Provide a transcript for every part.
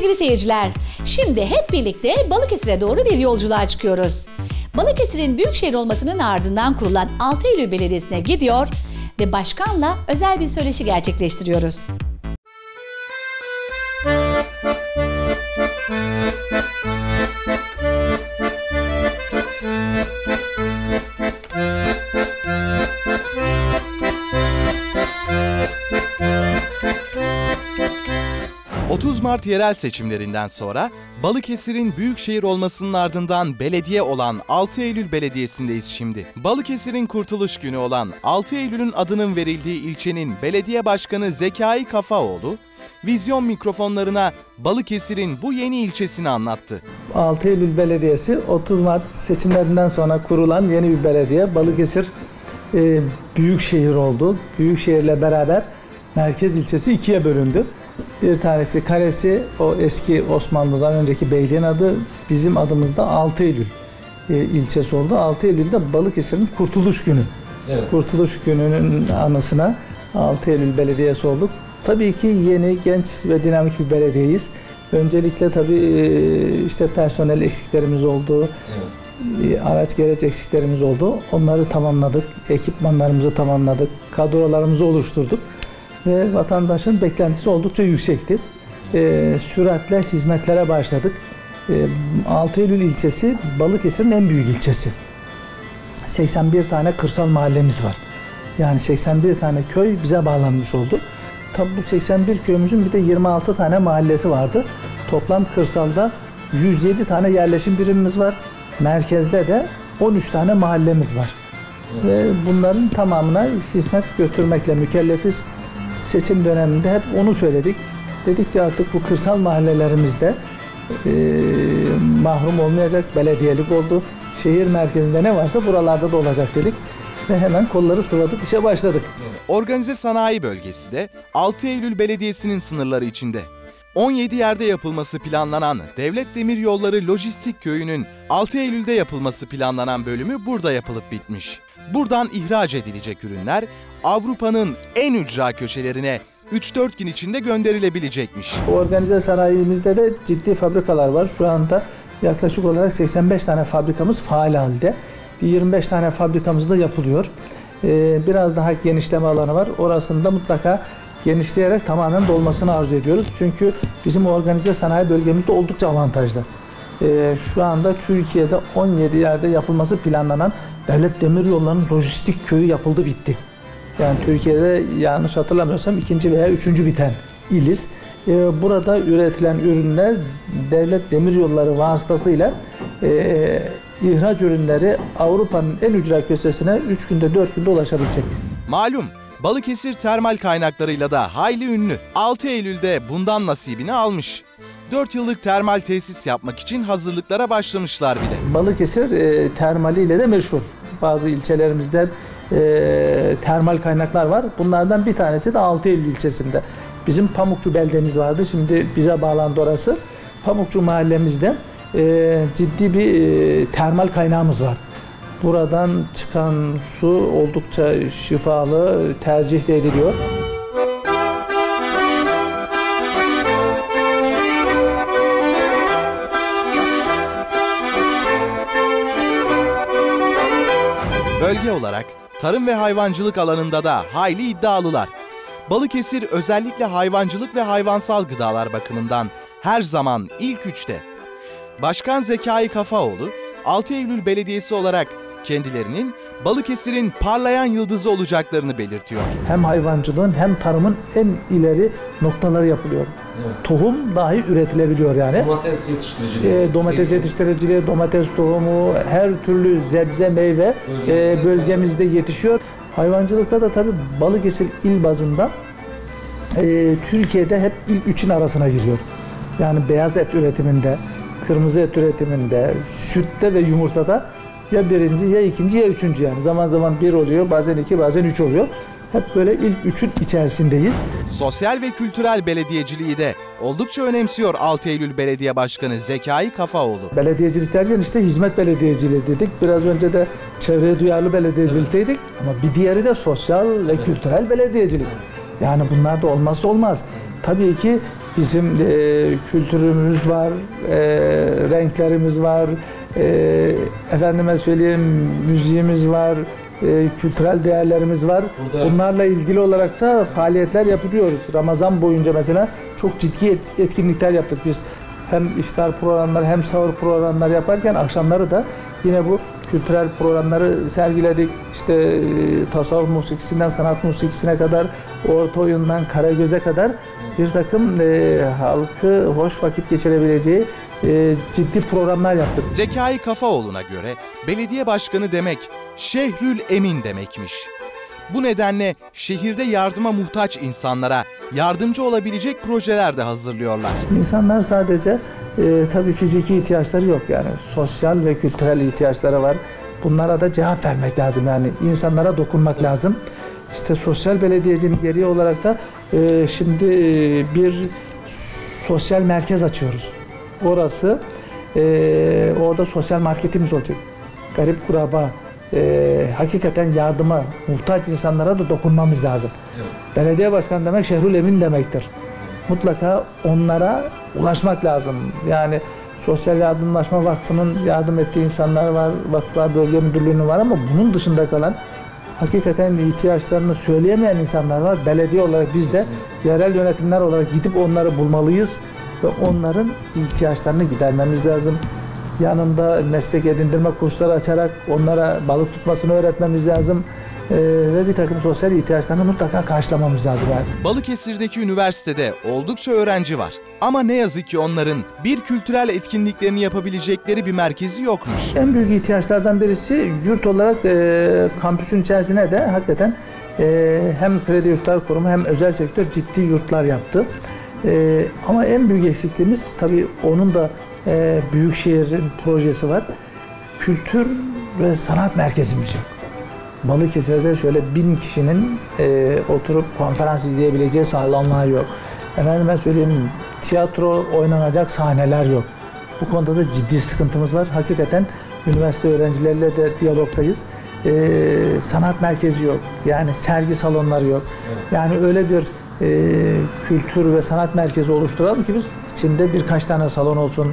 Sevgili seyirciler, şimdi hep birlikte Balıkesir'e doğru bir yolculuğa çıkıyoruz. Balıkesir'in büyükşehir olmasının ardından kurulan 6 Eylül Belediyesi'ne gidiyor ve başkanla özel bir söyleşi gerçekleştiriyoruz. Mart yerel seçimlerinden sonra Balıkesir'in büyükşehir olmasının ardından belediye olan 6 Eylül Belediyesi'ndeyiz şimdi. Balıkesir'in kurtuluş günü olan 6 Eylül'ün adının verildiği ilçenin belediye başkanı Zekai Kafaoğlu, vizyon mikrofonlarına Balıkesir'in bu yeni ilçesini anlattı. 6 Eylül Belediyesi 30 Mart seçimlerinden sonra kurulan yeni bir belediye. Balıkesir e, büyük şehir oldu. Büyük şehirle beraber merkez ilçesi ikiye bölündü. Bir tanesi Karesi, o eski Osmanlı'dan önceki beyliğin adı. Bizim adımızda 6 Eylül e, ilçesi oldu. 6 Eylül'de Balıkesir'in Kurtuluş Günü. Kurtuluş Günü'nün anısına 6 Eylül Belediyesi olduk. Tabii ki yeni, genç ve dinamik bir belediyeyiz. Öncelikle tabii e, işte personel eksiklerimiz oldu. E, Araç gereç eksiklerimiz oldu. Onları tamamladık. Ekipmanlarımızı tamamladık. Kadrolarımızı oluşturduk. Ve vatandaşın beklentisi oldukça yüksekti. E, süratle hizmetlere başladık. E, 6 Eylül ilçesi Balıkesir'in en büyük ilçesi. 81 tane kırsal mahallemiz var. Yani 81 tane köy bize bağlanmış oldu. Tabi bu 81 köyümüzün bir de 26 tane mahallesi vardı. Toplam kırsalda 107 tane yerleşim birimimiz var. Merkezde de 13 tane mahallemiz var. Ve bunların tamamına hizmet götürmekle mükellefiz. Seçim döneminde hep onu söyledik. Dedik ki artık bu kırsal mahallelerimizde e, mahrum olmayacak belediyelik oldu. Şehir merkezinde ne varsa buralarda da olacak dedik. Ve hemen kolları sıvadık, işe başladık. Organize sanayi bölgesi de 6 Eylül Belediyesi'nin sınırları içinde. 17 yerde yapılması planlanan Devlet Demiryolları Lojistik Köyü'nün 6 Eylül'de yapılması planlanan bölümü burada yapılıp bitmiş. Buradan ihraç edilecek ürünler Avrupa'nın en ücra köşelerine 3-4 gün içinde gönderilebilecekmiş. Organize sanayimizde de ciddi fabrikalar var. Şu anda yaklaşık olarak 85 tane fabrikamız faal halde. Bir 25 tane fabrikamız da yapılıyor. Ee, biraz daha genişleme alanı var. Orasını da mutlaka genişleyerek tamamen dolmasını arzu ediyoruz. Çünkü bizim organize sanayi bölgemizde oldukça avantajlı. Ee, şu anda Türkiye'de 17 yerde yapılması planlanan Devlet Demiryolları'nın lojistik köyü yapıldı bitti. Yani Türkiye'de yanlış hatırlamıyorsam ikinci veya üçüncü biten iliz. Ee, burada üretilen ürünler devlet demiryolları vasıtasıyla e, ihraç ürünleri Avrupa'nın en ücra köşesine 3 günde 4 günde ulaşabilecek. Malum Balıkesir termal kaynaklarıyla da hayli ünlü. 6 Eylül'de bundan nasibini almış. 4 yıllık termal tesis yapmak için hazırlıklara başlamışlar bile. Balıkesir e, termaliyle de meşhur. Bazı ilçelerimizde e, termal kaynaklar var. Bunlardan bir tanesi de 6 Eylül ilçesinde. Bizim Pamukçu beldemiz vardı. Şimdi bize bağlandı orası. Pamukçu mahallemizde e, ciddi bir e, termal kaynağımız var. Buradan çıkan su oldukça şifalı, tercih de ediliyor. Bölge olarak tarım ve hayvancılık alanında da hayli iddialılar. Balıkesir özellikle hayvancılık ve hayvansal gıdalar bakımından her zaman ilk üçte. Başkan Zekai Kafaoğlu, 6 Eylül Belediyesi olarak kendilerinin Balıkesir'in parlayan yıldızı olacaklarını belirtiyor. Hem hayvancılığın hem tarımın en ileri noktaları yapılıyor. Tohum dahi üretilebiliyor yani. Domates yetiştiriciliği. E, domates yetiştiriciliği, domates tohumu, her türlü sebze, meyve e, bölgemizde yetişiyor. Hayvancılıkta da tabii Balıkesir il bazında e, Türkiye'de hep ilk üçün arasına giriyor. Yani beyaz et üretiminde, kırmızı et üretiminde, sütte ve yumurtada ya birinci ya ikinci ya üçüncü yani. Zaman zaman bir oluyor, bazen iki, bazen üç oluyor. Hep böyle ilk üçün içerisindeyiz. Sosyal ve kültürel belediyeciliği de oldukça önemsiyor 6 Eylül Belediye Başkanı Zekai Kafaoğlu. Belediyecilik derken işte hizmet belediyeciliği dedik. Biraz önce de çevreye duyarlı belediyecilikteydik. Ama bir diğeri de sosyal ve kültürel belediyecilik. Yani bunlar da olmazsa olmaz. Tabii ki Bizim e, kültürümüz var, e, renklerimiz var, e, efendime söyleyeyim müziğimiz var, e, kültürel değerlerimiz var. Burada- Bunlarla ilgili olarak da faaliyetler yapıyoruz. Ramazan boyunca mesela çok ciddi et- etkinlikler yaptık biz. Hem iftar programları hem sahur programları yaparken akşamları da yine bu kültürel programları sergiledik. İşte e, tasavvuf musikisinden sanat musikisine kadar, orta oyundan Karagöz'e kadar bir takım e, halkı hoş vakit geçirebileceği e, ciddi programlar yaptık. Zekai Kafaoğlu'na göre belediye başkanı demek Şehrül Emin demekmiş. Bu nedenle şehirde yardıma muhtaç insanlara yardımcı olabilecek projeler de hazırlıyorlar. İnsanlar sadece e, tabii fiziki ihtiyaçları yok yani sosyal ve kültürel ihtiyaçları var. Bunlara da cevap vermek lazım yani insanlara dokunmak lazım. İşte sosyal belediyecinin gereği olarak da e, şimdi e, bir sosyal merkez açıyoruz. Orası e, orada sosyal marketimiz olacak. Garip kuraba, e, hakikaten yardıma muhtaç insanlara da dokunmamız lazım. Belediye başkanı demek şehrül emin demektir mutlaka onlara ulaşmak lazım. Yani Sosyal Yardımlaşma Vakfı'nın yardım ettiği insanlar var, Vakıflar Bölge Müdürlüğü'nün var ama bunun dışında kalan hakikaten ihtiyaçlarını söyleyemeyen insanlar var. Belediye olarak biz de yerel yönetimler olarak gidip onları bulmalıyız ve onların ihtiyaçlarını gidermemiz lazım. Yanında meslek edindirme kursları açarak onlara balık tutmasını öğretmemiz lazım. Ee, ve bir takım sosyal ihtiyaçlarını mutlaka karşılamamız lazım. Yani. Balıkesir'deki üniversitede oldukça öğrenci var. Ama ne yazık ki onların bir kültürel etkinliklerini yapabilecekleri bir merkezi yokmuş. En büyük ihtiyaçlardan birisi yurt olarak e, kampüsün içerisine de hakikaten e, hem kredi yurtlar kurumu hem özel sektör ciddi yurtlar yaptı. E, ama en büyük eksikliğimiz tabii onun da e, Büyükşehir'in projesi var. Kültür ve sanat merkezimiz yok. Balıkesir'de şöyle bin kişinin e, oturup konferans izleyebileceği salonlar yok. Efendime söyleyeyim tiyatro oynanacak sahneler yok. Bu konuda da ciddi sıkıntımız var. Hakikaten üniversite öğrencileriyle de diyalogdayız. E, sanat merkezi yok. Yani sergi salonları yok. Yani öyle bir e, kültür ve sanat merkezi oluşturalım ki biz içinde birkaç tane salon olsun,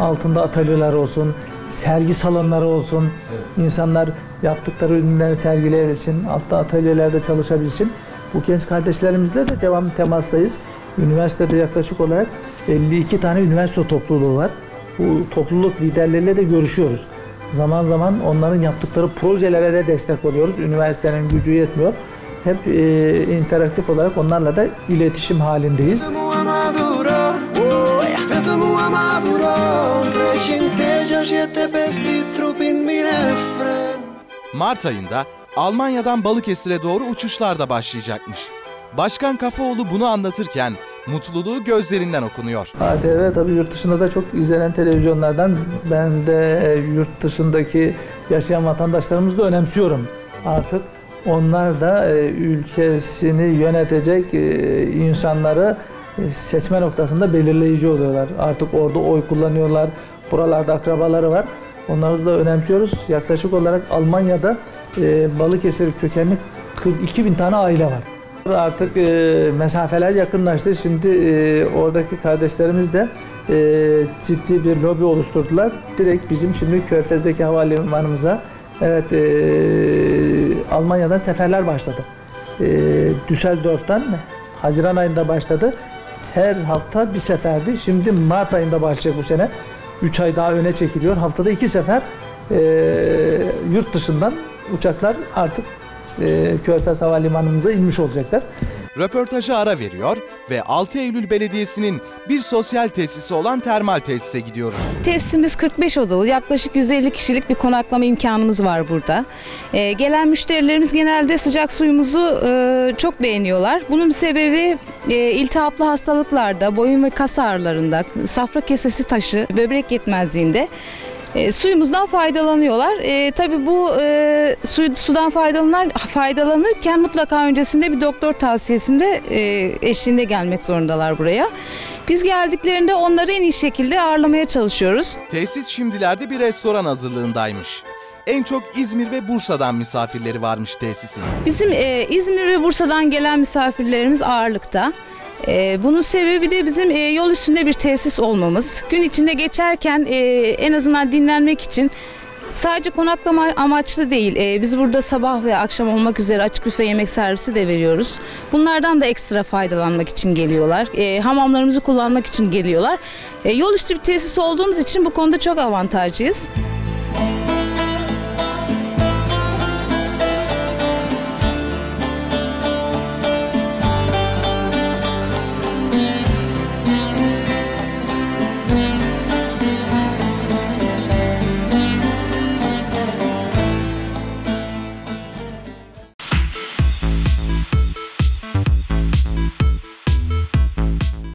altında atölyeler olsun, sergi salonları olsun. İnsanlar yaptıkları ürünleri sergileyebilsin, altta atölyelerde çalışabilsin. Bu genç kardeşlerimizle de devamlı temastayız. Üniversitede yaklaşık olarak 52 tane üniversite topluluğu var. Bu topluluk liderleriyle de görüşüyoruz. Zaman zaman onların yaptıkları projelere de destek oluyoruz. Üniversitenin gücü yetmiyor. Hep e, interaktif olarak onlarla da iletişim halindeyiz. Mart ayında Almanya'dan Balıkesir'e doğru uçuşlar da başlayacakmış. Başkan Kafaoğlu bunu anlatırken mutluluğu gözlerinden okunuyor. ATV tabii yurt dışında da çok izlenen televizyonlardan ben de e, yurt dışındaki yaşayan vatandaşlarımızı da önemsiyorum. Artık onlar da e, ülkesini yönetecek e, insanları e, seçme noktasında belirleyici oluyorlar. Artık orada oy kullanıyorlar. Buralarda akrabaları var. Onları da önemsiyoruz. Yaklaşık olarak Almanya'da Balıkesir kökenli 42 bin tane aile var. Artık mesafeler yakınlaştı. Şimdi oradaki kardeşlerimiz de ciddi bir lobi oluşturdular. Direkt bizim şimdi Körfez'deki havalimanımıza evet e, Almanya'dan seferler başladı. E, Düsseldorf'tan Haziran ayında başladı. Her hafta bir seferdi. Şimdi Mart ayında başlayacak bu sene. 3 ay daha öne çekiliyor. Haftada iki sefer e, yurt dışından uçaklar artık e, Körfez Havalimanımıza inmiş olacaklar. Röportaja ara veriyor ve 6 Eylül Belediyesi'nin bir sosyal tesisi olan termal tesise gidiyoruz. Tesisimiz 45 odalı, yaklaşık 150 kişilik bir konaklama imkanımız var burada. Ee, gelen müşterilerimiz genelde sıcak suyumuzu e, çok beğeniyorlar. Bunun sebebi e, iltihaplı hastalıklarda, boyun ve kas ağrılarında, safra kesesi taşı, böbrek yetmezliğinde e, suyumuzdan faydalanıyorlar. E, tabii bu e, su, sudan faydalanır, faydalanırken mutlaka öncesinde bir doktor tavsiyesinde e, eşliğinde gelmek zorundalar buraya. Biz geldiklerinde onları en iyi şekilde ağırlamaya çalışıyoruz. Tesis şimdilerde bir restoran hazırlığındaymış. En çok İzmir ve Bursa'dan misafirleri varmış tesisin. Bizim e, İzmir ve Bursa'dan gelen misafirlerimiz ağırlıkta. E, bunun sebebi de bizim e, yol üstünde bir tesis olmamız. Gün içinde geçerken e, en azından dinlenmek için sadece konaklama amaçlı değil. e, biz burada sabah ve akşam olmak üzere açık büfe yemek servisi de veriyoruz. Bunlardan da ekstra faydalanmak için geliyorlar. E, hamamlarımızı kullanmak için geliyorlar. E, yol üstü bir tesis olduğumuz için bu konuda çok avantajlıyız.